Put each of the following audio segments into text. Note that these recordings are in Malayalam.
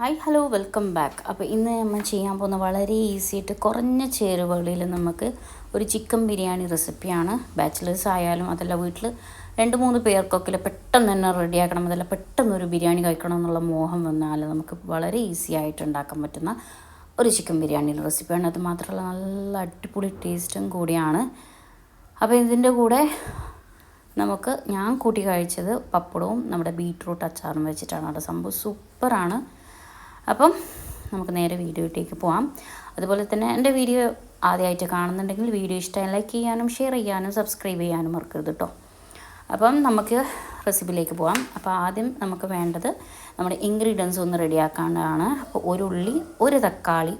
Hi hello welcome back. അപ്പോൾ ഇന്ന് നമ്മൾ ചെയ്യാൻ പോകുന്ന വളരെ ഈസി ആയിട്ട് കുറഞ്ഞ ചേരുവകളിൽ നമുക്ക് ഒരു ചിക്കൻ ബിരിയാണി റെസിപ്പിയാണ്. ബാച്ചിലേഴ്സ് ആയാലും അതല്ല വീട്ടിൽ രണ്ട് മൂന്ന് പേർക്കൊക്കെ പെട്ടെന്ന് തന്നെ റെഡിയാക്കണം അതല്ല പെട്ടെന്ന് ഒരു ബിരിയാണി കഴിക്കണം എന്നുള്ള മോഹം വന്നാൽ നമുക്ക് വളരെ ഈസി ആയിട്ട് ഉണ്ടാക്കാൻ പറ്റുന്ന ഒരു ചിക്കൻ ബിരിയാണി റെസിപ്പിയാണ്. അത് മാത്രമല്ല നല്ല അടിപൊളി ടേസ്റ്റും കൂടിയാണ്. അപ്പോൾ ഇതിന്റെ കൂടെ നമുക്ക് ഞാൻ കൂട്ടി കഴിച്ചത് പപ്പടവും നമ്മുടെ ബീറ്റ്റൂട്ട് അച്ചാറും വെച്ചിട്ടാണ്. അവിടെ സംഭവം സൂപ്പറാണ്. അപ്പം നമുക്ക് നേരെ വീഡിയോയിലേക്ക് പോവാം. അതുപോലെ തന്നെ എന്റെ വീഡിയോ ആദ്യമായിട്ട് കാണുന്നുണ്ടെങ്കിൽ വീഡിയോ ഇഷ്ടമായി ലൈക്ക് ചെയ്യാനും ഷെയർ ചെയ്യാനും സബ്സ്ക്രൈബ് ചെയ്യാനും മറക്കരുത് കേട്ടോ അപ്പം നമുക്ക് റെസിപ്പിയിലേക്ക് പോവാം. അപ്പോൾ ആദ്യം നമുക്ക് വേണ്ടത് നമ്മുടെ ഇൻഗ്രീഡിയൻസ് ഒന്ന് റെഡിയാക്കാനാണ് അപ്പോൾ ഒരു ഉള്ളി ഒരു തക്കാളി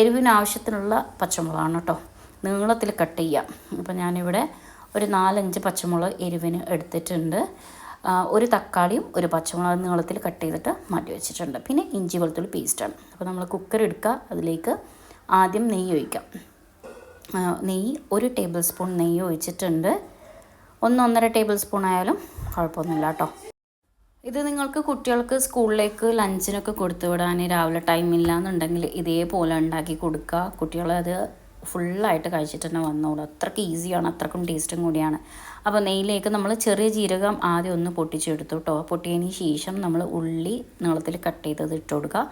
എരിവിന് ആവശ്യത്തിനുള്ള പച്ചമുളകാണ് കേട്ടോ നീളത്തിൽ കട്ട് ചെയ്യാം. അപ്പോൾ ഞാനിവിടെ ഒരു നാലഞ്ച് പച്ചമുളക് എരിവിന് എടുത്തിട്ടുണ്ട്. ഒരു തക്കാളിയും ഒരു പച്ചമുളക് നീളത്തിൽ കട്ട് ചെയ്തിട്ട് മാറ്റി വെച്ചിട്ടുണ്ട്. പിന്നെ ഇഞ്ചി വെളുത്തുള്ളി പേസ്റ്റാണ് അപ്പോൾ നമ്മൾ കുക്കർ എടുക്കുക. അതിലേക്ക് ആദ്യം നെയ്യ് ഒഴിക്കാം. നെയ്യ് ഒരു ടേബിൾ സ്പൂൺ നെയ്യ് ഒഴിച്ചിട്ടുണ്ട്. ഒന്നൊന്നര ടേബിൾ സ്പൂൺ ആയാലും കുഴപ്പമൊന്നുമില്ല കേട്ടോ ഇത് നിങ്ങൾക്ക് കുട്ടികൾക്ക് സ്കൂളിലേക്ക് ലഞ്ചിനൊക്കെ കൊടുത്തു വിടാൻ രാവിലെ ടൈം എന്നുണ്ടെങ്കിൽ ഇതേപോലെ ഉണ്ടാക്കി കൊടുക്കുക. കുട്ടികളത് ഫുള്ളായിട്ട് കഴിച്ചിട്ട് തന്നെ വന്നോളൂ. അത്രയ്ക്ക് ഈസിയാണ് അത്രക്കും ടേസ്റ്റും കൂടിയാണ്. അപ്പോൾ നെയ്യിലേക്ക് നമ്മൾ ചെറിയ ജീരകം ആദ്യം ഒന്ന് പൊട്ടിച്ചെടുത്തു കേട്ടോ പൊട്ടിയതിന് ശേഷം നമ്മൾ ഉള്ളി നീളത്തിൽ കട്ട് ചെയ്തത് ഇട്ട് കൊടുക്കുക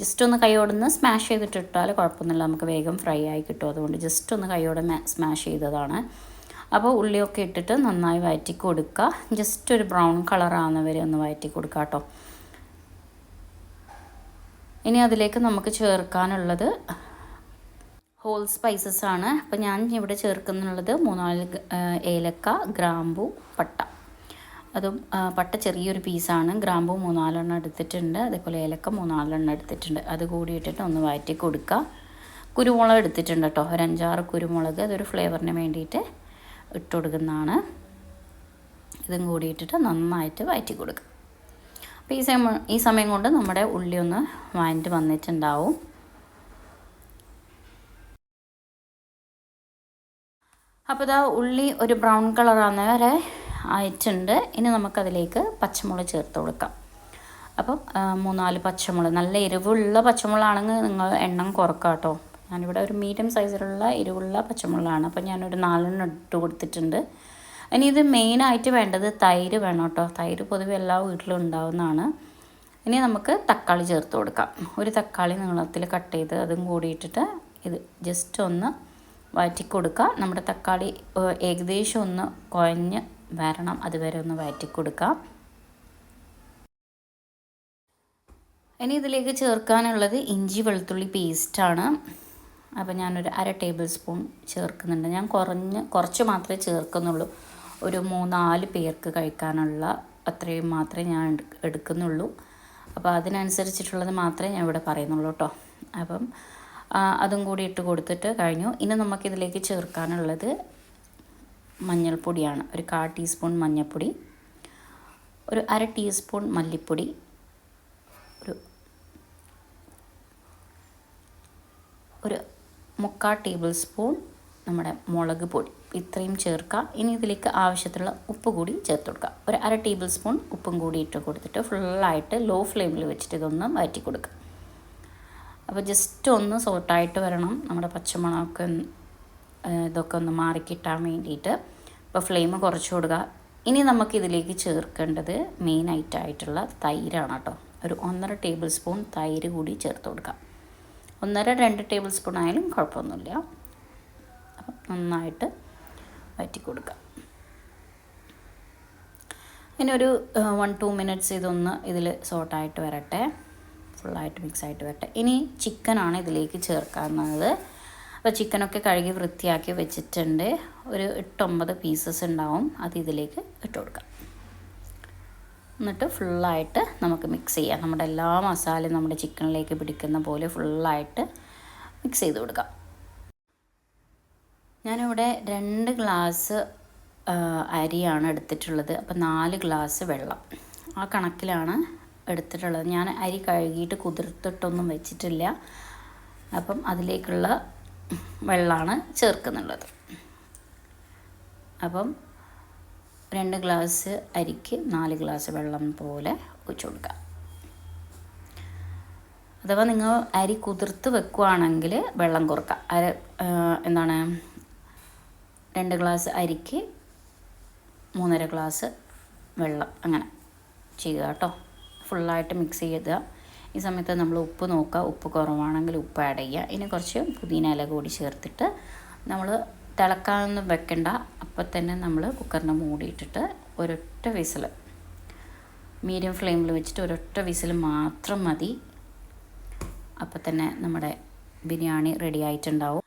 ജസ്റ്റ് ഒന്ന് കൈയോടൊന്ന് സ്മാഷ് ചെയ്തിട്ട് ഇട്ടാൽ കുഴപ്പമൊന്നുമില്ല. നമുക്ക് വേഗം ഫ്രൈ ആയി കിട്ടും. അതുകൊണ്ട് ജസ്റ്റ് ഒന്ന് കൈയോടെ സ്മാഷ് ചെയ്തതാണ്. അപ്പോൾ ഉള്ളിയൊക്കെ ഇട്ടിട്ട് നന്നായി വഴറ്റി കൊടുക്കുക ജസ്റ്റ് ഒരു ബ്രൗൺ കളർ ആവുന്നവരെ ഒന്ന് വഴറ്റി കൊടുക്കുക കേട്ടോ ഇനി അതിലേക്ക് നമുക്ക് ചേർക്കാനുള്ളത് ഹോൾ സ്പൈസസ് ആണ്. അപ്പോൾ ഞാൻ ഇവിടെ ചേർക്കുന്നുള്ളത് മൂന്നാൽ ഏലക്ക ഗ്രാമ്പു പട്ട. അതും പട്ട ചെറിയൊരു പീസാണ് ഗ്രാമ്പു മൂന്നാലെണ്ണം എടുത്തിട്ടുണ്ട്. അതേപോലെ ഏലക്ക മൂന്നാലെണ്ണം എടുത്തിട്ടുണ്ട്. അത് കൂടി ഇട്ടിട്ട് ഒന്ന് വഴറ്റി കൊടുക്കുക കുരുമുളക് എടുത്തിട്ടുണ്ട് കേട്ടോ. ഒരു അഞ്ചാറ് കുരുമുളക് അതൊരു ഫ്ലേവറിന് വേണ്ടിയിട്ട് ഇട്ട് കൊടുക്കുന്നതാണ്. ഇതും കൂടി ഇട്ടിട്ട് നന്നായിട്ട് വഴറ്റി കൊടുക്കുക അപ്പോൾ ഈ സമയം ഈ സമയം കൊണ്ട് നമ്മുടെ ഉള്ളി ഒന്ന് വഴറ്റി വന്നിട്ടുണ്ടാവും. അപ്പോൾ ഇതാ ഉള്ളി ഒരു ബ്രൗൺ കളറാകുന്ന വരെ ആയിട്ടുണ്ട്. ഇനി നമുക്കതിലേക്ക് പച്ചമുളക് ചേർത്ത് കൊടുക്കാം. അപ്പം മൂന്നാൽ പച്ചമുളക്. നല്ല എരിവുള്ള പച്ചമുളകാണെങ്കിൽ നിങ്ങൾ എണ്ണം കുറക്കാം കേട്ടോ. ഞാനിവിടെ ഒരു മീഡിയം സൈസിലുള്ള എരിവുള്ള പച്ചമുളകാണ്. അപ്പം ഞാനൊരു നാലെണ്ണം ഇട്ട് കൊടുത്തിട്ടുണ്ട്. ഇനി ഇത് മെയിനായിട്ട് വേണ്ടത് തൈര് വേണം കേട്ടോ. തൈര് പൊതുവെ എല്ലാ വീട്ടിലും ഉണ്ടാവുന്നതാണ്. ഇനി നമുക്ക് തക്കാളി ചേർത്ത് കൊടുക്കാം. ഒരു തക്കാളി നീളത്തിൽ കട്ട് ചെയ്ത് അതും കൂടിയിട്ടിട്ട് ഇത് ജസ്റ്റ് ഒന്ന് വഴറ്റി കൊടുക്കുക നമ്മുടെ തക്കാളി ഏകദേശം ഒന്ന് കുഴഞ്ഞ് വരണം. അതുവരെ ഒന്ന് വഴറ്റി കൊടുക്കാം ഇനി ഇതിലേക്ക് ചേർക്കാനുള്ളത് ഇഞ്ചി വെളുത്തുള്ളി പേസ്റ്റാണ് അപ്പോൾ ഞാനൊരു അര ടേബിൾ സ്പൂൺ ചേർക്കുന്നുണ്ട്. ഞാൻ കുറഞ്ഞ് കുറച്ച് മാത്രമേ ചേർക്കുന്നുള്ളൂ. ഒരു മൂന്നാൽ പേർക്ക് കഴിക്കാനുള്ള അത്രയും മാത്രമേ ഞാൻ എടു- എടുക്കുന്നുള്ളൂ. അപ്പോൾ അതിനനുസരിച്ചിട്ടുള്ളത് മാത്രമേ ഞാൻ ഇവിടെ പറയുന്നുള്ളൂ കേട്ടോ. അപ്പം അതും കൂടി ഇട്ട് കൊടുത്തിട്ട് കഴിഞ്ഞു. ഇനി നമുക്കിതിലേക്ക് ചേർക്കാനുള്ളത് മഞ്ഞൾപ്പൊടിയാണ്. ഒരു കാ ടീസ്പൂൺ മഞ്ഞൾപ്പൊടി ഒരു അര ടീസ്പൂൺ മല്ലിപ്പൊടി ഒരു ഒരു മുക്കാൽ ടേബിൾ സ്പൂൺ നമ്മുടെ മുളക് പൊടി. ഇത്രയും ചേർക്കുക ഇനി ഇതിലേക്ക് ആവശ്യത്തിനുള്ള ഉപ്പ് കൂടി ചേർത്ത് കൊടുക്കുക ഒരു അര ടേബിൾ സ്പൂൺ ഉപ്പും കൂടി ഇട്ട് കൊടുത്തിട്ട് ഫുള്ളായിട്ട് ലോ ഫ്ലെയിമിൽ വെച്ചിട്ട് ഇതൊന്ന് വഴറ്റി കൊടുക്കുക അപ്പോൾ ജസ്റ്റ് ഒന്ന് സോട്ടായിട്ട് വരണം. നമ്മുടെ പച്ചമുളകൊക്കെ ഒന്ന്, ഇതൊക്കെ ഒന്ന് മാറിക്കിട്ടാൻ വേണ്ടിയിട്ട്. അപ്പോൾ ഫ്ലെയിം കുറച്ച് കൊടുക്കുക ഇനി നമുക്ക് ഇതിലേക്ക് ചേർക്കേണ്ടത് മെയിൻ ആയിട്ടുള്ള തൈരാണ് കേട്ടോ. ഒരു ഒന്നര ടേബിൾ സ്പൂൺ തൈര് കൂടി ചേർത്ത് കൊടുക്കാം. ഒന്നര രണ്ട് ടേബിൾ സ്പൂൺ ആയാലും കുഴപ്പമൊന്നുമില്ല. അപ്പം നന്നായിട്ട് വറ്റി കൊടുക്കാം. ഇനി ഒരു വൺ ടു മിനിറ്റ്സ് ഇതൊന്ന് ഇതിൽ സോട്ടായിട്ട് വരട്ടെ. ഫുള്ളായിട്ട് മിക്സായിട്ട് വരട്ടെ. ഇനി ചിക്കനാണ് ഇതിലേക്ക് ചേർക്കാവുന്നത് അപ്പോൾ ചിക്കനൊക്കെ കഴുകി വൃത്തിയാക്കി വെച്ചിട്ടുണ്ട്. ഒരു എട്ടൊമ്പത് പീസസ് ഉണ്ടാവും. അത് ഇതിലേക്ക് ഇട്ട് കൊടുക്കാം. എന്നിട്ട് ഫുള്ളായിട്ട് നമുക്ക് മിക്സ് ചെയ്യാം. നമ്മുടെ എല്ലാ മസാലയും നമ്മുടെ ചിക്കനിലേക്ക് പിടിക്കുന്ന പോലെ ഫുള്ളായിട്ട് മിക്സ് ചെയ്ത് കൊടുക്കാം. ഞാനിവിടെ രണ്ട് ഗ്ലാസ് അരിയാണ് എടുത്തിട്ടുള്ളത്. അപ്പം നാല് ഗ്ലാസ് വെള്ളം. ആ കണക്കിലാണ് എടുത്തിട്ടുള്ളത്. ഞാൻ അരി കഴുകിയിട്ട് കുതിർത്തിട്ടൊന്നും വെച്ചിട്ടില്ല. അപ്പം അതിലേക്കുള്ള വെള്ളമാണ് ചേർക്കുന്നുള്ളത്. അപ്പം രണ്ട് ഗ്ലാസ് അരിക്ക് നാല് ഗ്ലാസ് വെള്ളം പോലെ ഒഴിച്ചു കൊടുക്കാം. അഥവാ നിങ്ങൾ അരി കുതിർത്ത് വെക്കുവാണെങ്കിൽ വെള്ളം കുറക്കുക അര എന്താണ്? രണ്ട് ഗ്ലാസ് അരിക്ക് മൂന്നര ഗ്ലാസ് വെള്ളം അങ്ങനെ ചെയ്യുക കേട്ടോ. ഫുള്ളായിട്ട് മിക്സ് ചെയ്യുക ഈ സമയത്ത് നമ്മൾ ഉപ്പ് നോക്കുക. ഉപ്പ് കുറവാണെങ്കിൽ ഉപ്പ് ആഡ് ചെയ്യുക. ഇനി കുറച്ച് പുതിന ഇല കൂടി ചേർത്തിട്ട് നമ്മൾ തിളക്കാനൊന്നും വെക്കണ്ട. അപ്പം തന്നെ നമ്മൾ കുക്കറിനെ മൂടിയിട്ടിട്ട് ഒരൊറ്റ വിസിൽ മീഡിയം ഫ്ലെയിമിൽ വെച്ചിട്ട് ഒരൊറ്റ വിസിൽ മാത്രം മതി. അപ്പം തന്നെ നമ്മുടെ ബിരിയാണി റെഡി ആയിട്ടുണ്ടാവും.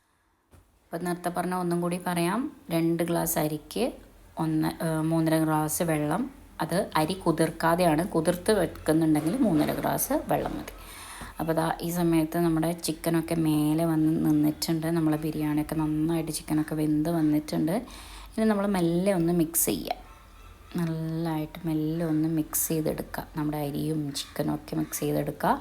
അപ്പം നേരത്തെ പറഞ്ഞ ഒന്നും കൂടി പറയാം. രണ്ട് ഗ്ലാസ് അരിക്ക് ഒന്ന് മൂന്നര ഗ്ലാസ് വെള്ളം അത് അരി കുതിർക്കാതെയാണ് കുതിർത്ത് വെക്കുന്നുണ്ടെങ്കിൽ മൂന്നര ഗ്ലാസ് വെള്ളം മതി. അപ്പോൾ ദാ ഈ സമയത്ത് നമ്മുടെ ചിക്കനൊക്കെ മേലെ വന്ന് നിന്നിട്ടുണ്ട്. നമ്മളെ ബിരിയാണിയൊക്കെ നന്നായിട്ട് ചിക്കനൊക്കെ വെന്ത് വന്നിട്ടുണ്ട്. ഇനി നമ്മൾ മെല്ലെ ഒന്ന് മിക്സ് ചെയ്യുക നല്ലതായിട്ട് മെല്ലെ ഒന്ന് മിക്സ് ചെയ്തെടുക്കുക നമ്മുടെ അരിയും ചിക്കനും ഒക്കെ മിക്സ് ചെയ്തെടുക്കുക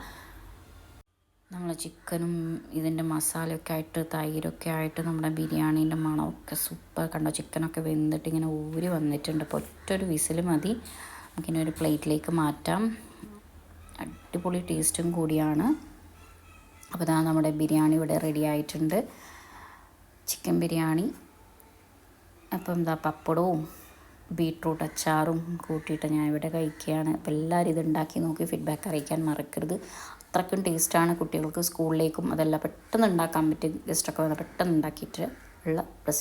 നമ്മൾ ചിക്കനും ഇതിന്റെ മസാലയൊക്കെ ആയിട്ട് തൈരൊക്കെ ആയിട്ട് നമ്മുടെ ബിരിയാണീന്റെ മണമൊക്കെ സൂപ്പർ കണ്ടോ? ചിക്കനൊക്കെ വെന്തിട്ട് ഇങ്ങനെ ഊരി വന്നിട്ടുണ്ട്. അപ്പോൾ ഒറ്റൊരു വിസിൽ മതി. നമുക്കിനി ഒരു പ്ലേറ്റിലേക്ക് മാറ്റാം. അടിപൊളി ടേസ്റ്റും കൂടിയാണ്. അപ്പോൾ ഇതാ നമ്മുടെ ബിരിയാണി ഇവിടെ റെഡി ആയിട്ടുണ്ട്. ചിക്കൻ ബിരിയാണി. അപ്പം എന്താ പപ്പടവും ബീട്രൂട്ട് അച്ചാറും കൂട്ടിയിട്ട് ഞാൻ ഇവിടെ കഴിക്കുകയാണ്. അപ്പോൾ എല്ലാവരും ഇത് ഉണ്ടാക്കി നോക്കി ഫീഡ്ബാക്ക് അറിയിക്കാൻ മറക്കരുത്. അത്രയ്ക്കും ടേസ്റ്റാണ് കുട്ടികൾക്ക് സ്കൂളിലേക്കും അതെല്ലാം പെട്ടെന്ന് ഉണ്ടാക്കാൻ പറ്റും ഗസ്റ്റൊക്കെ വന്നാൽ പെട്ടെന്ന് ഉണ്ടാക്കിയിട്ട് ഉള്ള റെസിപ്പി